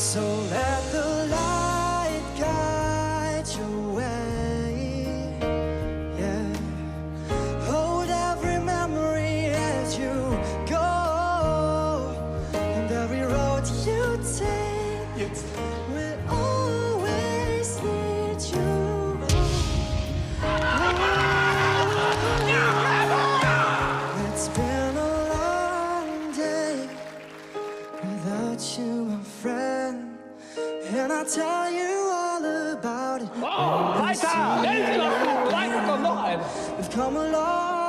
So let the without you, my friend. And I'll tell you all about it. Weiter! Nelson, weiter, komm noch ein! We've come a